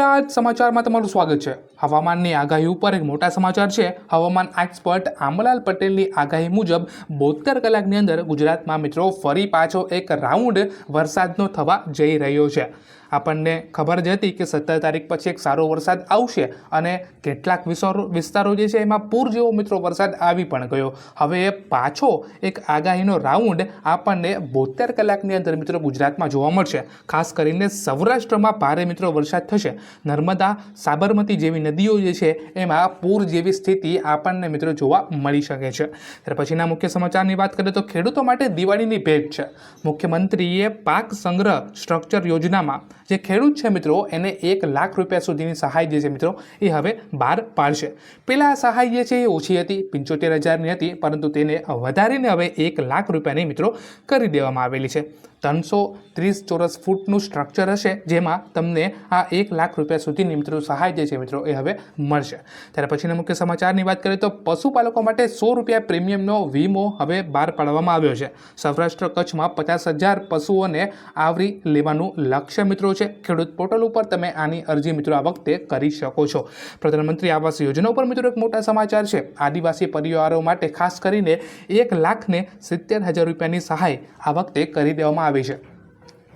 ગુજરાત સમાચારમાં તમારું સ્વાગત છે. હવામાનની આગાહી ઉપર એક મોટા સમાચાર છે. હવામાન એક્સપર્ટ આંબલાલ પટેલની આગાહી મુજબ બોતેર કલાકની અંદર ગુજરાતમાં મિત્રો ફરી પાછો એક રાઉન્ડ વરસાદનો થવા જઈ રહ્યો છે. આપણને ખબર જ હતી કે સત્તર તારીખ પછી એક સારો વરસાદ આવશે અને કેટલાક વિસ્તારો વિસ્તારો જે છે એમાં પૂર જેવો મિત્રો વરસાદ આવી પણ ગયો. હવે એ પાછો એક આગાહીનો રાઉન્ડ આપણને બોતેર કલાકની અંદર મિત્રો ગુજરાતમાં જોવા મળશે. ખાસ કરીને સૌરાષ્ટ્રમાં ભારે મિત્રો વરસાદ થશે. નર્મદા, સાબરમતી જેવી નદીઓ જે છે એમાં પૂર જેવી સ્થિતિ આપણને મિત્રો જોવા મળી શકે છે. ત્યાર પછીના મુખ્ય સમાચારની વાત કરીએ તો ખેડૂતો માટે દિવાળીની ભેટ છે. મુખ્યમંત્રીએ પાક સંગ્રહ સ્ટ્રક્ચર યોજનામાં જે ખેડૂત છે મિત્રો, એને એક લાખ રૂપિયા સુધીની સહાય જે છે મિત્રો, એ હવે બહાર પાડશે. પહેલાં સહાય જે છે એ ઓછી હતી, પંચોતેર હજારની હતી, પરંતુ તેને વધારીને હવે એક લાખ રૂપિયાની મિત્રો કરી દેવામાં આવેલી છે. ત્રણસો ત્રીસ ચોરસ ફૂટનું સ્ટ્રક્ચર હશે, જેમાં તમને આ એક લાખ રૂપિયા સુધીની મિત્રો સહાય જે છે મિત્રો, એ હવે મળશે. ત્યારે પછીના મુખ્ય સમાચારની વાત કરીએ તો પશુપાલકો માટે સો રૂપિયા પ્રીમિયમનો વીમો હવે બહાર પાડવામાં આવ્યો છે. સૌરાષ્ટ્ર કચ્છમાં પચાસ હજાર પશુઓને આવરી લેવાનું લક્ષ્ય મિત્રો છે ખેડૂત પોર્ટલ ઉપર તમે આની અરજી મિત્રો આ વખતે કરી શકો છો. પ્રધાનમંત્રી આવાસ યોજના ઉપર મિત્રો એક મોટા સમાચાર છે. આદિવાસી પરિવારો માટે ખાસ કરીને એક લાખને સિત્તેર હજાર રૂપિયાની સહાય આ વખતે કરી દેવામાં આવી છે.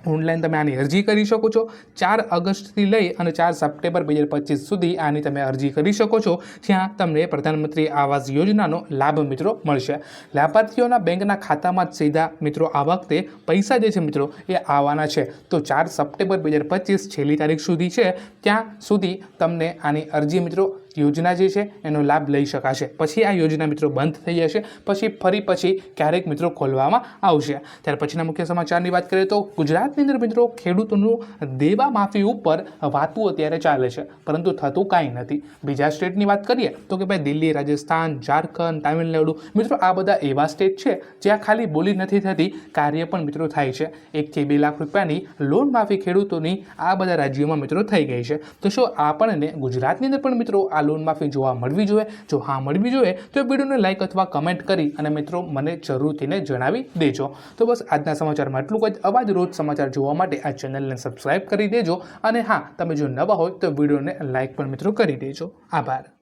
ઓનલાઈન તમે આની અરજી કરી શકો છો. ચાર ઓગસ્ટથી લઈ અને ચાર સપ્ટેમ્બર બે હજાર પચીસ સુધી આની તમે અરજી કરી શકો છો. જ્યાં તમને પ્રધાનમંત્રી આવાસ યોજનાનો લાભ મિત્રો મળશે. લાભાર્થીઓના બેંકના ખાતામાં જ સીધા મિત્રો આ વખતે પૈસા જે છે મિત્રો એ આવવાના છે. તો ચાર સપ્ટેમ્બર બે હજાર પચીસ છેલ્લી તારીખ સુધી છે. ત્યાં સુધી તમને આની અરજી મિત્રો યોજના જે છે, એનો લાભ લઈ શકાશે. પછી આ યોજના મિત્રો બંધ થઈ જશે. પછી ફરી પછી ક્યારેક મિત્રો ખોલવામાં આવશે. ત્યાર પછીના મુખ્ય સમાચારની વાત કરીએ તો ગુજરાતની અંદર મિત્રો ખેડૂતોનું દેવા માફી ઉપર વાતું અત્યારે ચાલે છે. પરંતુ થતું કાંઈ નથી. બીજા સ્ટેટની વાત કરીએ તો કે ભાઈ દિલ્હી, રાજસ્થાન, ઝારખંડ, તામિલનાડુ, મિત્રો આ બધા એવા સ્ટેટ છે, જ્યાં ખાલી બોલી નથી થતી, કાર્ય પણ મિત્રો થાય છે. એકથી બે લાખ રૂપિયાની લોન માફી ખેડૂતોની આ બધા રાજ્યોમાં મિત્રો થઈ ગઈ છે. તો શું આપણને ગુજરાતની અંદર પણ મિત્રો આ લોન માફી જોવા મળવી જોઈએ. જો હા મળવી જોઈએ, તો એ વિડીયોને લાઇક અથવા કમેન્ટ કરી અને મિત્રો મને જરૂરથીને જણાવી દેજો. તો બસ આજના સમાચારમાં એટલું જ. અવાજ રોજ સમાચાર જોવા માટે આ ચેનલને સબસ્ક્રાઇબ કરી દેજો. અને હા, તમે જો નવા હોય તો વિડીયોને લાઇક પણ મિત્રો કરી દેજો. આભાર.